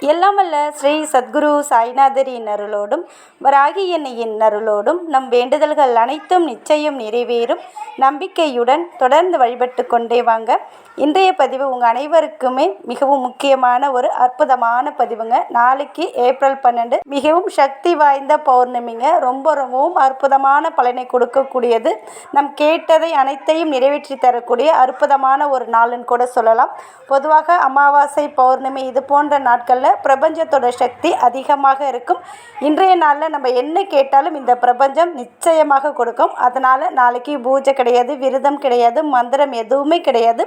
எல்லாம் வல்ல ஸ்ரீ சத்குரு சாய்நாதரின் அருளோடும் வராகி எண்ணியின் அருளோடும் நம் வேண்டுதல்கள் அனைத்தும் நிச்சயம் நிறைவேறும். நம்பிக்கையுடன் தொடர்ந்து வழிபட்டு கொண்டே வாங்க. இன்றைய பதிவு உங்கள் அனைவருக்குமே மிகவும் முக்கியமான ஒரு அற்புதமான பதிவுங்க. நாளைக்கு ஏப்ரல் பன்னெண்டு. மிகவும் சக்தி வாய்ந்த பௌர்ணமிங்க. ரொம்ப ரொம்பவும் அற்புதமான பலனை கொடுக்கக்கூடியது. நம் கேட்டதை அனைத்தையும் நிறைவேற்றி தரக்கூடிய அற்புதமான ஒரு நாளுன்னு கூட சொல்லலாம். பொதுவாக அமாவாசை பௌர்ணமி இது போன்ற நாட்களில் பிரபஞ்சத்தோட சக்தி அதிகமாக இருக்கும். இன்றைய நாளில் நம்ம என்ன கேட்டாலும் இந்த பிரபஞ்சம் நிச்சயமாக கொடுக்கும். அதனால் நாளைக்கு பூஜை கிடையாது விரதம் கிடையாது மந்திரம் எதுவுமே கிடையாது.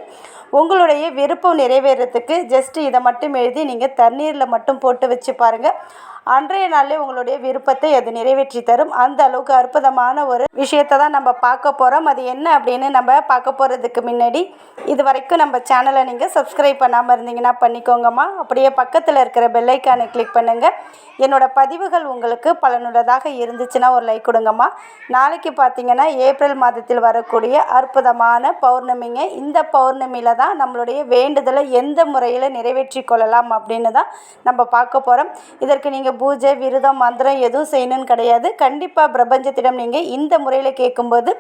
உங்களுடைய விருப்பம் நிறைவேறத்துக்கு ஜஸ்ட் இதை மட்டும் எழுதி நீங்கள் தண்ணீரில் மட்டும் போட்டு வச்சு பாருங்கள் அன்றைய நாளில் உங்களுடைய விருப்பத்தை அது நிறைவேற்றி தரும். அந்த அளவுக்கு அற்புதமான ஒரு விஷயத்தை தான் நம்ம பார்க்க போகிறோம் அது என்ன அப்படின்னு நம்ம பார்க்க போகிறதுக்கு முன்னாடி இது வரைக்கும் நம்ம சேனலை நீங்கள் சப்ஸ்கிரைப் பண்ணாமல் இருந்தீங்கன்னா பண்ணிக்கோங்கம்மா. அப்படியே பக்கத்தில் இருக்கிற பெல்லைக்கானை கிளிக் பண்ணுங்கள் என்னோடய பதிவுகள் உங்களுக்கு பலனுள்ளதாக இருந்துச்சுன்னா ஒரு லைக் கொடுங்கம்மா. நாளைக்கு பார்த்தீங்கன்னா ஏப்ரல் மாதத்தில் வரக்கூடிய அற்புதமான பௌர்ணமிங்க. இந்த பௌர்ணமியில் தான் நம்மளுடைய வேண்டுதலை எந்த முறையில் நிறைவேற்றி கொள்ளலாம் அப்படின்னு தான் நம்ம பார்க்க போகிறோம் இதற்கு நீங்கள் பூஜை விரதம் மந்திரம் எதுவும் செய்யணும்னு கிடையாது. கண்டிப்பாக பிரபஞ்சத்திடம் நீங்கள் இந்த முறையில் கேட்கும்போது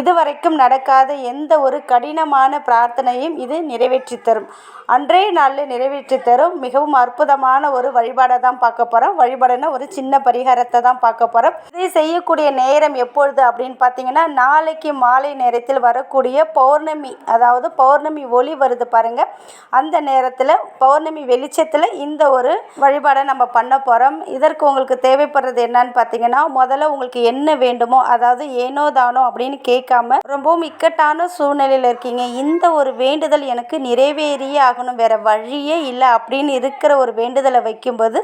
இதுவரைக்கும் நடக்காத எந்த ஒரு கடினமான பிரார்த்தனையும் இது நிறைவேற்றி தரும். அன்றைய நாளில் நிறைவேற்றி தரும். மிகவும் அற்புதமான ஒரு வழிபாடை தான் பார்க்க போகிறோம் வழிபாடுனா ஒரு சின்ன பரிகாரத்தை தான் பார்க்க போகிறோம் இதை செய்யக்கூடிய நேரம் எப்பொழுது அப்படின்னு பார்த்தீங்கன்னா நாளைக்கு மாலை நேரத்தில் வரக்கூடிய பௌர்ணமி அதாவது பௌர்ணமி ஒளி வருது பாருங்கள் அந்த நேரத்தில் பௌர்ணமி வெளிச்சத்தில் இந்த ஒரு வழிபாடை நம்ம பண்ண போகிறோம் இதற்கு உங்களுக்கு தேவைப்படுறது என்னன்னு பார்த்தீங்கன்னா முதல்ல உங்களுக்கு என்ன வேண்டுமோ அதாவது ஏனோ தானோ அப்படின்னு கேட்காம ரொம்பவும் இக்கட்டான சூழ்நிலையில் இருக்கீங்க. இந்த ஒரு வேண்டுதல் எனக்கு நிறைவேறியே ஆகணும். வேற வழியே இல்லை அப்படின்னு இருக்கிற ஒரு வேண்டுதலை வைக்கும்போது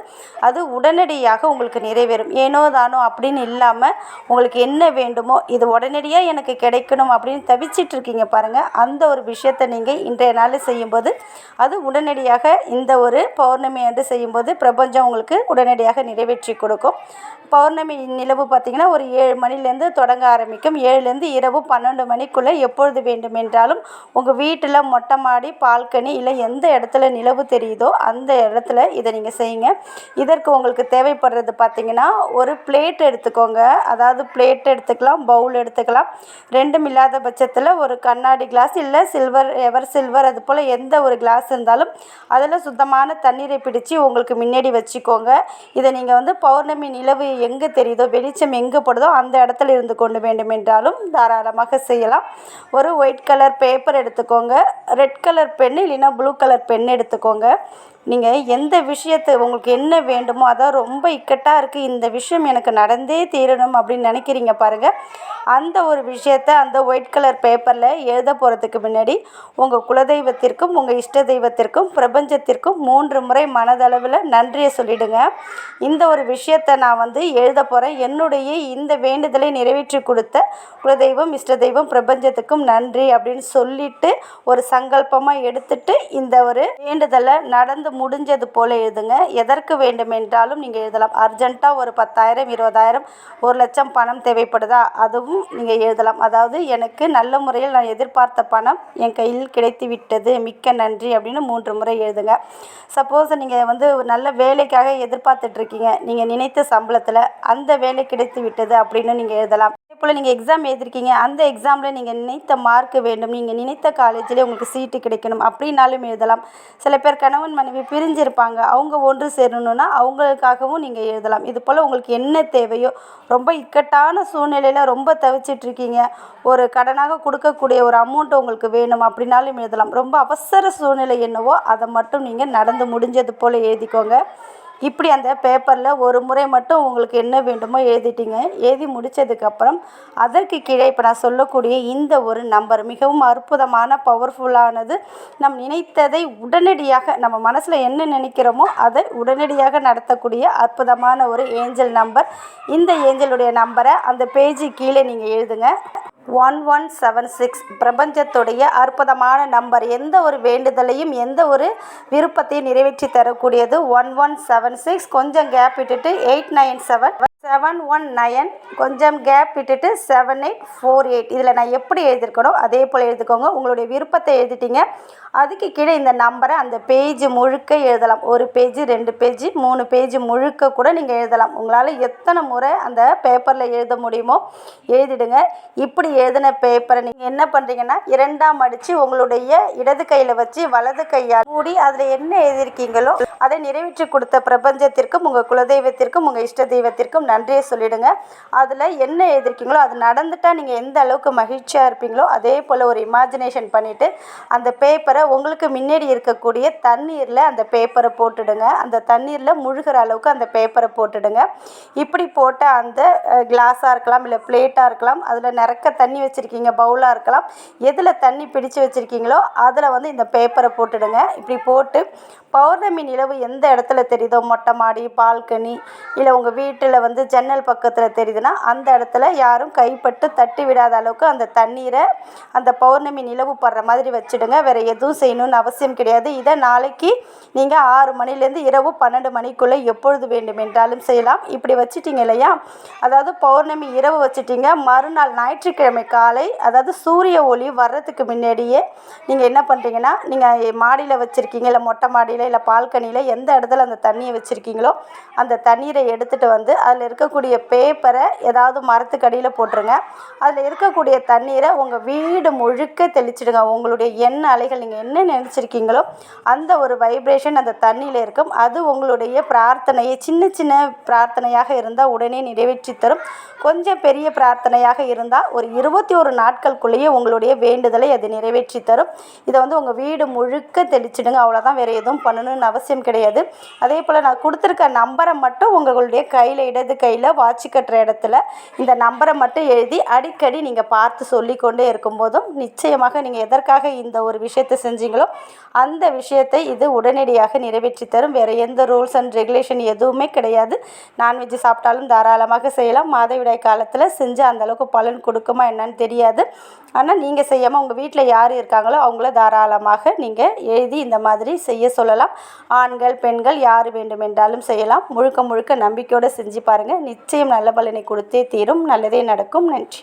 அது உடனடியாக உங்களுக்கு நிறைவேறும். ஏனோ தானோ அப்படின்னு இல்லாமல் உங்களுக்கு என்ன வேண்டுமோ இது உடனடியாக எனக்கு கிடைக்கணும் அப்படின்னு தவிச்சிட்டு இருக்கீங்க பாருங்கள் அந்த ஒரு விஷயத்தை நீங்கள் இன்றைய நாள் செய்யும்போது அது உடனடியாக இந்த ஒரு பௌர்ணமி அன்று செய்யும்போது பிரபஞ்சம் உங்களுக்கு உடனடியாக நிறைவேற்றி கொடுக்கும். பௌர்ணமி நிலவு பார்த்திங்கன்னா ஒரு ஏழு மணிலேருந்து தொடங்க ஆரம்பிக்கும். ஏழுலேருந்து இரவு பன்னெண்டு மணிக்குள்ளே எப்பொழுது வேண்டுமென்றாலும் உங்கள் வீட்டில் மொட்டை மாடி பால்கனி இல்லை எந்த இடத்துல நிலவு தெரியுதோ அந்த இடத்துல இதை நீங்கள் செய்யுங்க. இதற்கு உங்களுக்கு தேவைப்படுறது பார்த்திங்கன்னா ஒரு பிளேட் எடுத்துக்கோங்க. அதாவது பிளேட் எடுத்துக்கலாம் பவுல் எடுத்துக்கலாம். ரெண்டும் இல்லாத பட்சத்தில் ஒரு கண்ணாடி கிளாஸ் இல்லை சில்வர் எவர் சில்வர் அது போல் எந்த ஒரு கிளாஸ் இருந்தாலும் அதில் சுத்தமான தண்ணீரை பிடிச்சி உங்களுக்கு முன்னாடி வச்சுக்கோங்க. இதை நீங்கள் வந்து பௌர்ணமி நிலவு எங்கே தெரியுதோ வெளிச்சம் எங்கே படுதோ அந்த இடத்துல இருந்து கொண்டு வேண்டும் என்றாலும் தாராளமாக செய்யலாம். ஒரு ஒயிட் கலர் பேப்பர் எடுத்துக்கோங்க. ரெட் கலர் பென் இல்லைன்னா ப்ளூ கலர் பென் எடுத்துக்கோங்க. நீங்கள் எந்த விஷயத்தை உங்களுக்கு என்ன வேண்டுமோ அதான் ரொம்ப இக்கட்டாக இருக்குது இந்த விஷயம் எனக்கு நடந்தே தீரணும் அப்படின்னு நினைக்கிறீங்க பாருங்கள் அந்த ஒரு விஷயத்த அந்த ஒயிட் கலர் பேப்பரில் எழுத போகிறதுக்கு முன்னாடி உங்கள் குலதெய்வத்திற்கும் உங்கள் இஷ்ட தெய்வத்திற்கும் பிரபஞ்சத்திற்கும் மூன்று முறை மனதளவில் நன்றியை சொல்லிடுங்க. இந்த ஒரு விஷயத்தை நான் வந்து எழுத போகிறேன் என்னுடைய இந்த வேண்டுதலை நிறைவேற்றி கொடுத்த குலதெய்வம் இஷ்ட தெய்வம் பிரபஞ்சத்துக்கும் நன்றி அப்படின்னு சொல்லிட்டு ஒரு சங்கல்பமாக எடுத்துட்டு இந்த ஒரு வேண்டுதலை நடந்து முடிஞ்சது போல் எழுதுங்க. எதற்கு வேண்டுமென்றாலும் நீங்கள் எழுதலாம். அர்ஜெண்ட்டாக ஒரு பத்தாயிரம் இருபதாயிரம் ஒரு லட்சம் பணம் தேவைப்படுதா? அதுவும் நீங்கள் எழுதலாம். அதாவது எனக்கு நல்ல முறையில் நான் எதிர்பார்த்த பணம் என் கையில் கிடைத்து விட்டது மிக்க நன்றி அப்படின்னு மூன்று முறை எழுதுங்க. சப்போஸ் நீங்கள் வந்து ஒரு நல்ல வேலைக்காக எதிர்பார்த்துட்ருக்கீங்க நீங்கள் நினைத்த சம்பளத்தில் அந்த வேலை கிடைத்து விட்டது அப்படின்னு நீங்கள் எழுதலாம். போல் நீங்கள் எக்ஸாம் எழுதிருக்கீங்க அந்த எக்ஸாமில் நீங்கள் நினைத்த மார்க் வேண்டும். நீங்கள் நினைத்த காலேஜில் உங்களுக்கு சீட்டு கிடைக்கணும் அப்படின்னாலும் எழுதலாம். சில பேர் கணவன் மனைவி பிரிஞ்சிருப்பாங்க. அவங்க ஒன்று சேரணும்னா அவங்களுக்காகவும் நீங்கள் எழுதலாம். இது போல் உங்களுக்கு என்ன தேவையோ ரொம்ப இக்கட்டான சூழ்நிலையில் ரொம்ப தவிச்சிட்டு இருக்கீங்க ஒரு கடனாக கொடுக்கக்கூடிய ஒரு அமௌண்ட் உங்களுக்கு வேணும் அப்படின்னாலும் எழுதலாம். ரொம்ப அவசர சூழ்நிலை என்னவோ அதை மட்டும் நீங்கள் நடந்து முடிஞ்சது போல் எழுதிக்கோங்க. இப்படி அந்த பேப்பரில் ஒரு முறை மட்டும் உங்களுக்கு என்ன வேண்டுமோ எழுதிட்டீங்க. எழுதி முடித்ததுக்கப்புறம் அதற்கு கீழே இப்போ நான் சொல்லக்கூடிய இந்த ஒரு நம்பர் மிகவும் அற்புதமான பவர்ஃபுல்லானது நம் நினைத்ததை உடனடியாக நம்ம மனசில் என்ன நினைக்கிறோமோ அதை உடனடியாக நடத்தக்கூடிய அற்புதமான ஒரு ஏஞ்சல் நம்பர் இந்த ஏஞ்சலுடைய நம்பரை அந்த பேஜு கீழே நீங்கள் எழுதுங்க. ஒன் ஒன் செவன் சிக்ஸ் பிரபஞ்சத்துடைய அற்புதமான நம்பர். எந்த ஒரு வேண்டுதலையும் எந்த ஒரு விருப்பத்தையும் நிறைவேற்றி தரக்கூடியது ஒன் ஒன் செவன் சிக்ஸ். கொஞ்சம் கேப் விட்டுட்டு eight nine seven seven one nine கொஞ்சம் கேப் விட்டுட்டு செவன் எயிட் ஃபோர் எயிட் இதில் நான் எப்படி எழுதியிருக்கணும் அதே போல் எழுதிக்கோங்க. உங்களுடைய விருப்பத்தை எழுதிட்டீங்க. அதுக்கு கீழே இந்த நம்பரை அந்த பேஜ் முழுக்க எழுதலாம். ஒரு பேஜ் ரெண்டு பேஜ் மூணு பேஜ் முழுக்க கூட நீங்கள் எழுதலாம். உங்களால் எத்தனை முறை அந்த பேப்பரில் எழுத முடியுமோ எழுதிடுங்க. இப்படி எழுதின பேப்பரை நீங்கள் என்ன பண்ணுறீங்கன்னா இரண்டாம் அடித்து உங்களுடைய இடது கையில் வச்சு வலது கையால் மூடி அதில் என்ன எழுதியிருக்கீங்களோ அதை நிறைவேற்றி கொடுத்த பிரபஞ்சத்திற்கும் உங்கள் குலதெய்வத்திற்கும் உங்கள் இஷ்ட தெய்வத்திற்கும் நன்றியை சொல்லிடுங்க. அதில் என்ன எழுதியிருக்கீங்களோ அது நடந்துட்டால் நீங்கள் எந்த அளவுக்கு மகிழ்ச்சியாக இருப்பீங்களோ அதே போல் ஒரு இமேஜினேஷன் பண்ணிவிட்டு அந்த பேப்பரை உங்களுக்கு முன்னாடி இருக்கக்கூடிய தண்ணீரில் அந்த பேப்பரை போட்டுடுங்க. அந்த தண்ணீரில் முழுகிற அளவுக்கு அந்த பேப்பரை போட்டுடுங்க. இப்படி போட்ட அந்த கிளாஸாக இருக்கலாம் இல்லை பிளேட்டாக இருக்கலாம் அதில் நிறக்க தண்ணி வச்சுருக்கீங்க பவுலாக இருக்கலாம் எதில் தண்ணி பிடிச்சு வச்சுருக்கீங்களோ அதில் வந்து இந்த பேப்பரை போட்டுடுங்க. இப்படி போட்டு பௌர்ணமி நிலவு எந்த இடத்துல தெரியுதோ மொட்டை மாடி பால்கனி இல்லை உங்கள் வீட்டில் வந்து ஜன்னல் பக்கத்தில் தெரியுதுன்னா அந்த இடத்துல யாரும் கைப்பட்டு தட்டி விடாத அளவுக்கு அந்த தண்ணீரை அந்த பௌர்ணமி நிலவு படுற மாதிரி வச்சுடுங்க. வேறு எதுவும் செய்யணும்னு அவசியம் கிடையாது. இதை நாளைக்கு நீங்கள் ஆறு மணிலேருந்து இரவு பன்னெண்டு மணிக்குள்ளே எப்பொழுது வேண்டும் என்றாலும் செய்யலாம். இப்படி வச்சுட்டீங்க இல்லையா? அதாவது பௌர்ணமி இரவு வச்சுட்டீங்க. மறுநாள் ஞாயிற்றுக்கிழமை காலை அதாவது சூரிய ஒளி வர்றதுக்கு முன்னாடியே நீங்கள் என்ன பண்ணுறீங்கன்னா நீங்கள் மாடியில் வச்சுருக்கீங்க இல்லை மொட்டை மாடியில் இல்லை பால்கனியில் எந்த இடத்துல அந்த தண்ணியை வச்சுருக்கீங்களோ அந்த தண்ணீரை எடுத்துகிட்டு வந்து அதில் இருக்கக்கூடிய பேப்பரை ஏதாவது மரத்துக்கடியில் போட்டுருங்க. அதில் இருக்கக்கூடிய தண்ணீரை உங்கள் வீடு முழுக்க தெளிச்சிடுங்க. உங்களுடைய எண்ண அலைகள் நீங்கள் என்ன நினச்சிருக்கீங்களோ அந்த ஒரு வைப்ரேஷன் அந்த தண்ணியில் இருக்கும். அது உங்களுடைய பிரார்த்தனையை சின்ன சின்ன பிரார்த்தனையாக இருந்தால் உடனே நிறைவேற்றி தரும். கொஞ்சம் பெரிய பிரார்த்தனையாக இருந்தால் ஒரு இருபத்தி ஒரு நாட்களுக்குள்ளேயே உங்களுடைய வேண்டுதலை அது நிறைவேற்றி தரும். இதை வந்து உங்கள் வீடு முழுக்க தெளிச்சிடுங்க. அவ்வளோதான் வேறு எதுவும் பண்ணணும்னு அவசியம் கிடையாது. அதே போல் நான் கொடுத்துருக்க நம்பரை மட்டும் உங்களுடைய கையில் இடது கையில் வாட்ச் கட்டுற இடத்துல இந்த நம்பரை மட்டும் எழுதி அடிக்கடி நீங்கள் பார்த்து சொல்லிக்கொண்டே இருக்கும்போதும் நிச்சயமாக நீங்கள் எதற்காக இந்த ஒரு விஷயத்தை செஞ்சீங்களோ அந்த விஷயத்தை இது உடனடியாக நிறைவேற்றி தரும். வேறு எந்த ரூல்ஸ் அண்ட் ரெகுலேஷன் எதுவுமே கிடையாது. நான்வெஜ் சாப்பிட்டாலும் தாராளமாக செய்யலாம். மாதவிடாய் காலத்தில் செஞ்சு அந்தளவுக்கு பலன் கொடுக்குமா என்னன்னு தெரியாது. ஆனால் நீங்கள் செய்யாமல் உங்கள் வீட்டில் யார் இருக்காங்களோ அவங்கள தாராளமாக நீங்கள் எழுதி இந்த மாதிரி செய்ய சொல்லலாம். ஆண்கள் பெண்கள் யார் வேண்டுமென்றாலும் செய்யலாம். முழுக்க முழுக்க நம்பிக்கையோடு செஞ்சு பாருங்கள் பாருங்கள் நிச்சயம் நல்ல பலனை கொடுத்தே தீரும். நல்லதே நடக்கும். நன்றி.